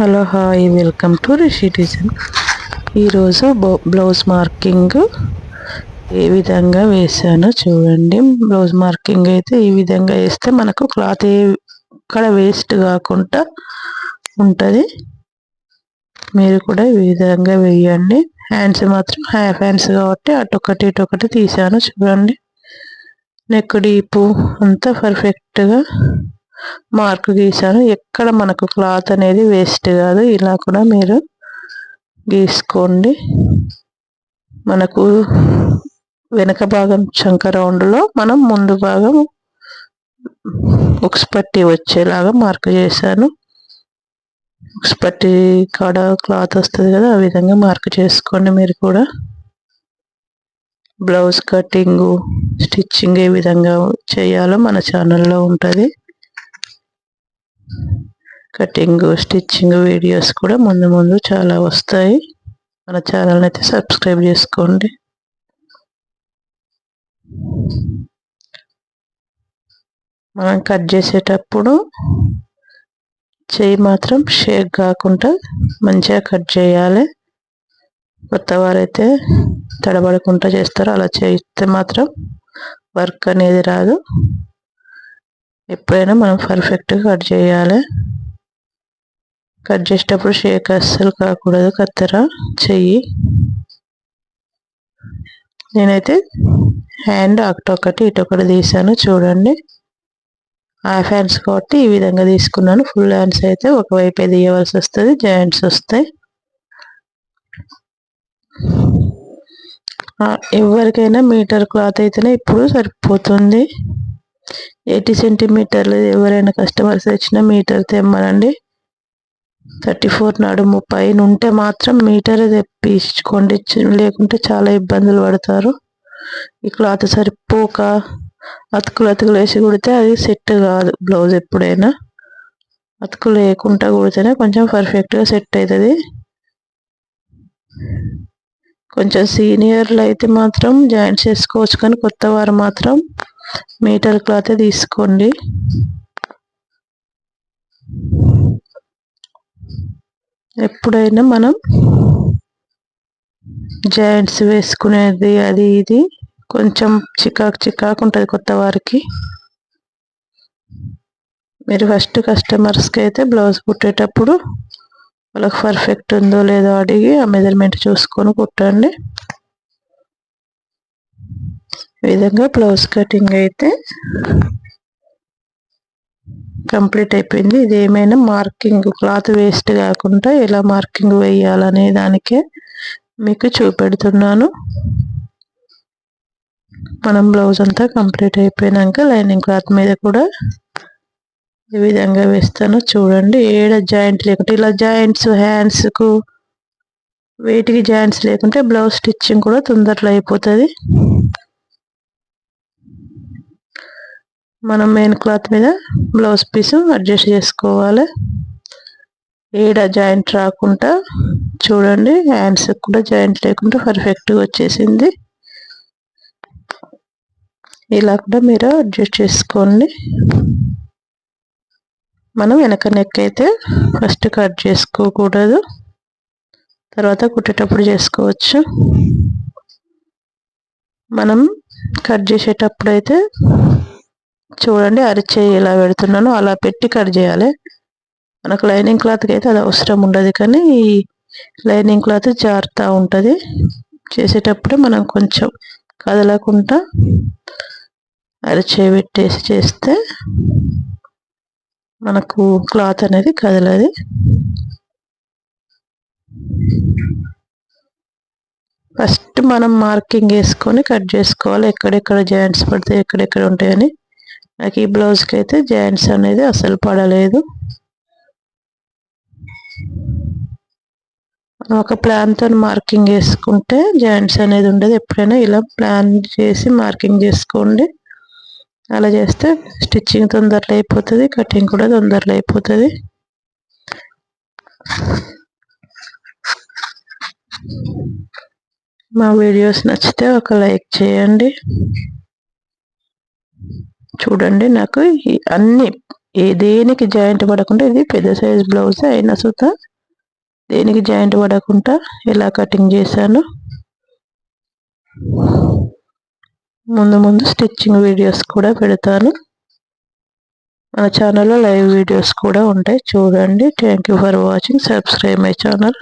Hello hi welcome to Rishi design ఈరోజు blouse marking ఏ విధంగా వేసానో చూడండి. బ్లౌజ్ మార్కింగ్ అయితే ఈ విధంగా వేస్తే మనకు క్లాత్ ఏ ఇక్కడ వేస్ట్ కాకుండా ఉంటుంది. మీరు కూడా ఈ విధంగా వేయండి. హ్యాండ్స్ మాత్రం హ్యాఫ్ హ్యాండ్స్ కాబట్టి అటొకటి ఇటొకటి తీసాను చూడండి. నెక్ డీపు అంతా పర్ఫెక్ట్గా మార్క్ గీసాను ఎక్కడ మనకు క్లాత్ అనేది వేస్ట్ కాదు. ఇలా కూడా మీరు గీసుకోండి. మనకు వెనక భాగం చంక రౌండ్లో మనం ముందు భాగం ఉక్స్ పట్టి వచ్చేలాగా మార్క్ చేశాను. ఉక్స్ పట్టి కాడ క్లాత్ వస్తుంది కదా ఆ విధంగా మార్క్ చేసుకోండి మీరు కూడా. బ్లౌజ్ కటింగు స్టిచ్చింగ్ ఏ విధంగా చేయాలో మన ఛానల్లో ఉంటుంది. కటింగ్ స్టిచ్చింగ్ వీడియోస్ కూడా ముందు ముందు చాలా వస్తాయి. మన ఛానల్ని అయితే సబ్స్క్రైబ్ చేసుకోండి. మనం కట్ చేసేటప్పుడు చేయి మాత్రం షేక్ కాకుండా మంచిగా కట్ చేయాలి. కొత్త వారైతే తడబడకుండా చేస్తారు అలా చేస్తే మాత్రం వర్క్ అనేది రాదు. ఎప్పుడైనా మనం పర్ఫెక్ట్గా కట్ చేయాలి. కట్ చేసేటప్పుడు షేక్ అస్సలు కాకూడదు. కత్తెర చెయ్యి. నేనైతే హ్యాండ్ అటొకటి ఇటొకటి తీసాను. చూడండి. హాఫ్ హ్యాండ్స్ కాబట్టి ఈ విధంగా తీసుకున్నాను. ఫుల్ హ్యాండ్స్ అయితే ఒకవైపే తీయవలసి వస్తుంది. జాయింట్స్ వస్తాయి. ఎవరికైనా మీటర్ క్లాత్ అయితేనే ఇప్పుడు సరిపోతుంది. ఎయిటీ సెంటీమీటర్లు ఎవరైనా కస్టమర్స్ వచ్చినా మీటర్ తెమ్మనండి. థర్టీ ఫోర్ నడుము పైన ఉంటే మాత్రం మీటర్ తెప్పించుకోండి. లేకుంటే చాలా ఇబ్బందులు పడతారు. ఈ క్లాత్ సరిపోక అతుకులు అతుకులు వేసి కుడితే అది సెట్ కాదు బ్లౌజ్ ఎప్పుడైనా. అతుకులు లేకుండా కుడితేనే కొంచెం పర్ఫెక్ట్గా సెట్ అవుతుంది కొంచెం సీనియర్లు అయితే మాత్రం జాయింట్స్ వేసుకోవచ్చు కానీ కొత్త వారు మాత్రం మీటర్ క్లాత్ తీసుకోండి. ఎప్పుడైనా మనం జాయింట్స్ వేసుకునేది అది ఇది కొంచెం చికాకు చికాకు ఉంటుంది కొత్త వారికి. మీరు ఫస్ట్ కస్టమర్స్కి అయితే బ్లౌజ్ కుట్టేటప్పుడు వాళ్ళకి పర్ఫెక్ట్ ఉందో లేదో అడిగి ఆ మెజర్మెంట్ చూసుకొని కుట్టండి. విధంగా బ్లౌజ్ కటింగ్ అయితే కంప్లీట్ అయిపోయింది. ఇది ఏమైనా మార్కింగ్ క్లాత్ వేస్ట్ కాకుండా ఎలా మార్కింగ్ వేయాలనే దానికే మీకు చూపెడుతున్నాను. మనం బ్లౌజ్ అంతా కంప్లీట్ అయిపోయినాక లైనింగ్ క్లాత్ మీద కూడా ఈ విధంగా వేస్తాను. చూడండి ఏడ జాయింట్ లేకుంటే ఇలా జాయింట్స్ హ్యాండ్స్కు వేటికి జాయింట్స్ లేకుంటే బ్లౌజ్ స్టిచ్చింగ్ కూడా తొందరలో అయిపోతుంది. మనం మెయిన్ క్లాత్ మీద బ్లౌజ్ పీస్ అడ్జస్ట్ చేసుకోవాలి. ఏడ జాయింట్ రాకుండా చూడండి హ్యాండ్స్ కూడా జాయింట్ లేకుండా పర్ఫెక్ట్గా వచ్చేసింది. ఇలా కూడా మీరు అడ్జస్ట్ చేసుకోండి. మనం వెనక నెక్ అయితే ఫస్ట్ కట్ చేసుకోకూడదు. తర్వాత కుట్టేటప్పుడు చేసుకోవచ్చు. మనం కట్ చేసేటప్పుడు అయితే చూడండి అరిచేయి ఎలా పెడుతున్నాను అలా పెట్టి కట్ చేయాలి. మనకు లైనింగ్ క్లాత్కి అయితే అది అవసరం ఉండదు కానీ ఈ లైనింగ్ క్లాత్ జారుతూ ఉంటుంది. చేసేటప్పుడే మనం కొంచెం కదలకుండా అరిచేయి పెట్టేసి చేస్తే మనకు క్లాత్ అనేది కదలది. ఫస్ట్ మనం మార్కింగ్ వేసుకొని కట్ చేసుకోవాలి. ఎక్కడెక్కడ జాయింట్స్ పడితే ఎక్కడెక్కడ ఉంటాయని. నాకు ఈ బ్లౌజ్కి అయితే జాయింట్స్ అనేది అసలు పడలేదు. ఒక ప్లాన్తో మార్కింగ్ వేసుకుంటే జాయింట్స్ అనేది ఉండదు. ఎప్పుడైనా ఇలా ప్లాన్ చేసి మార్కింగ్ చేసుకోండి. అలా చేస్తే స్టిచ్చింగ్ తొందరలో అయిపోతుంది కటింగ్ కూడా తొందరలో అయిపోతుంది. మా వీడియోస్ నచ్చితే ఒక లైక్ చేయండి. చూడండి నాకు అన్ని ఏ దేనికి జాయింట్ పడకుండా ఇది పెద్ద సైజ్ బ్లౌజ్ అయినా సుత. దేనికి జాయింట్ పడకుండా ఎలా కటింగ్ చేశాను? ముందు ముందు స్టిచ్చింగ్ వీడియోస్ కూడా పెడతాను. మన ఛానల్లో లైవ్ వీడియోస్ కూడా ఉంటాయి. చూడండి thank you for watching. Subscribe my channel.